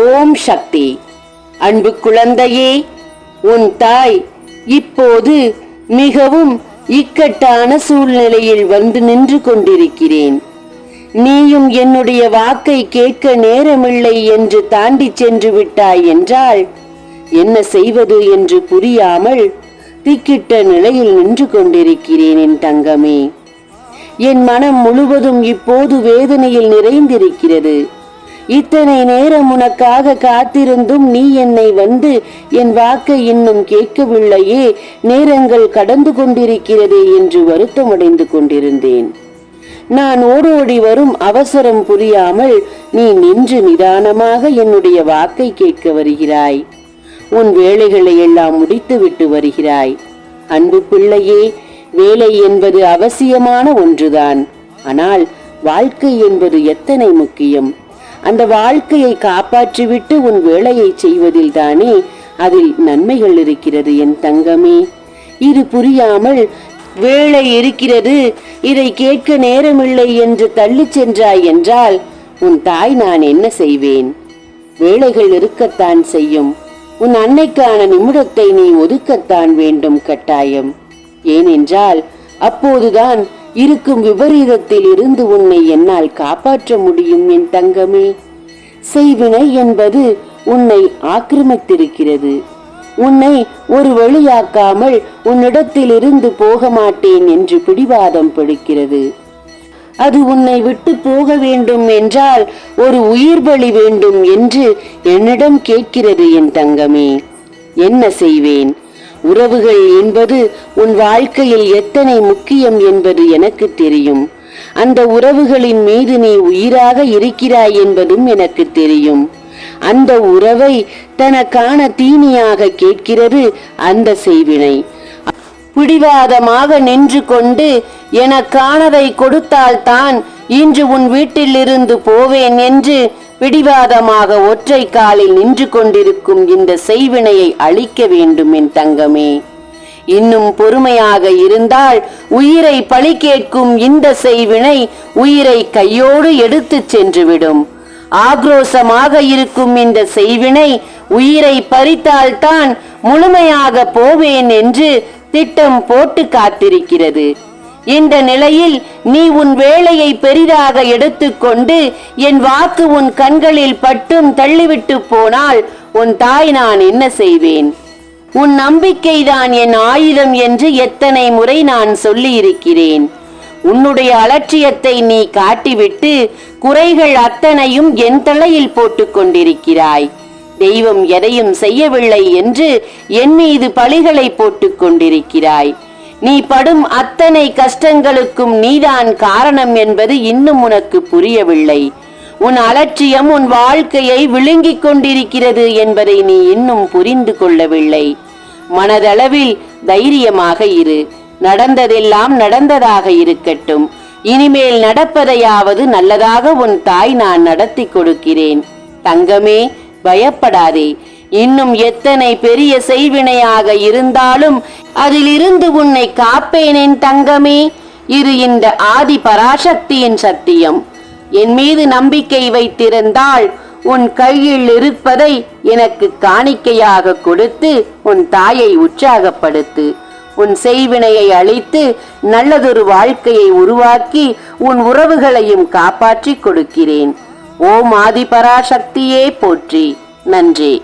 ஓம் சக்தி. அன்பு குழந்தையே உன் தாய் இப்போது மிகவும் இக்கட்டான சூழ்நிலையில் வந்து நின்று கொண்டிருக்கிறேன். நீயும் என்னுடைய வாக்கை கேட்க நேரமில்லை என்று தாண்டி சென்று விட்டாய் என்றால் என்ன செய்வது என்று புரியாமல் திக்கிட்ட நிலையில் நின்று கொண்டிருக்கிறேன் என் தங்கமே. என் மனம் முழுவதும் இப்போது வேதனையில் நிறைந்திருக்கிறது. இத்தனை நேரம் உனக்காக காத்திருந்தும் நீ என்னை வந்து என் வாக்கை இன்னும் கேட்கவில்லையே. நேரங்கள் கடந்து கொண்டிருக்கிறதே என்று வருத்தமடைந்து கொண்டிருந்தேன். நான் ஓடோடி வரும் அவசரம் புரியாமல் நீ நின்று நிதானமாக என்னுடைய வாக்கை கேட்க வருகிறாய். உன் வேலைகளை எல்லாம் முடித்துவிட்டு வருகிறாய். அன்பு பிள்ளையே வேலை என்பது அவசியமான ஒன்றுதான். ஆனால் வாழ்க்கை என்பது எத்தனை முக்கியம்? அந்த வாழ்க்கையை காப்பாற்றிவிட்டு உன் வேலையை செய்வதில் தானே அதில் நன்மைகள் இருக்கிறது என் தங்கமே. இது புரியாமல் வேலை இருக்கிறது இதை கேட்க நேரமில்லை என்று தள்ளிச் சென்றாய் என்றால் உன் தாய் நான் என்ன செய்வேன்? வேலைகள் இருக்கத்தான் செய்யும். உன் அன்னைக்கான நிமிடத்தை நீ ஒதுக்கத்தான் வேண்டும் கட்டாயம். ஏனென்றால் அப்போதுதான் இருக்கும் விபரீதத்தில் இருந்து உன்னை என்னால் காப்பாற்ற முடியும் என் தங்கமே. செய்வினை என்பது உன்னை ஆக்கிரமித்திருக்கிறது. உன்னை ஒரு வழியாக்காமல் உன்னிடத்தில் இருந்து போக மாட்டேன் என்று பிடிவாதம் பிடிக்கிறது. அது உன்னை விட்டு போக வேண்டும் என்றால் ஒரு உயிர் பலி வேண்டும் என்று என்னிடம் கேட்கிறது என் தங்கமே. என்ன செய்வேன்? உறவுகள் என்பது உன் வாழ்க்கையில் எத்தனை முக்கியம் என்பது எனக்கு தெரியும். அந்த உறவுகளின் மீது நீ உயிராக இருக்கிறாய் என்பதும் எனக்கு தெரியும். அந்த உறவை தனக்கான தீனியாக கேட்கிறது அந்த செய்வினை. பிடிவாதமாக நின்று கொண்டு எனக்கானதை கொடுத்தால்தான் இன்று உன் வீட்டிலிருந்து போவேன் என்று பிடிவாதமாக ஒற்றை காலில் நின்று கொண்டிருக்கும் இந்த செய்வினையை அழிக்க வேண்டும் என் தங்கமே. இன்னும் பொறுமையாக இருந்தால் உயிரை பழி கேட்கும் இந்த செய்வினை உயிரை கையோடு எடுத்துச் சென்றுவிடும். ஆக்ரோசமாக இருக்கும் இந்த செய்வினை உயிரை பறித்தால்தான் முழுமையாக போவேன் என்று திட்டம் போட்டு காத்திருக்கிறது. இந்த நிலையில் நீ உன் வேலையை பெரிதாக எடுத்துக்கொண்டு என் வாக்கு உன் கண்களில் பட்டும் தள்ளிவிட்டு போனால் உன் தாய் நான் என்ன செய்வேன்? உன் நம்பிக்கைதான் என் ஆயுதம் என்று எத்தனை முறை நான் சொல்லியிருக்கிறேன். உன்னுடைய அலட்சியத்தை நீ காட்டிவிட்டு குறைகள் அத்தனையும் என் தலையில் போட்டுக் கொண்டிருக்கிறாய். தெய்வம் எதையும் செய்யவில்லை என்று என் மீது பழிகளை போட்டுக் கொண்டிருக்கிறாய். நீ படும் அத்தனை கஷ்டங்களுக்கும் நீதான் காரணம் என்பது இன்னும் உனக்கு புரியவில்லை. உன் அலட்சியம் உன் வாழ்க்கையை விழுங்கிக் கொண்டிருக்கிறது என்பதை நீ இன்னும் புரிந்து கொள்ளவில்லை. மனதளவில் தைரியமாக இரு. நடந்ததெல்லாம் நடந்ததாக இருக்கட்டும். இனிமேல் நடப்பதையாவது நல்லதாக உன் தாய் நான் நடத்தி கொடுக்கிறேன். தங்கமே பயப்படாதே. இன்னும் எத்தனை பெரிய செய்வினையாக இருந்தாலும் அதிலிருந்து உன்னை காப்பேனேன் தங்கமே. இது இந்த ஆதி பராசக்தியின் சத்தியம். என் மீது நம்பிக்கை வைத்திருந்தால் உன் கையில் இருப்பதை எனக்கு காணிக்கையாக கொடுத்து உன் தாயை உற்சாகப்படுத்து. உன் செய்வினையை அழித்து நல்லதொரு வாழ்க்கையை உருவாக்கி உன் உறவுகளையும் காப்பாற்றிக் கொடுக்கிறேன். ஓம் ஆதிபராசக்தியே போற்றி. நன்றி.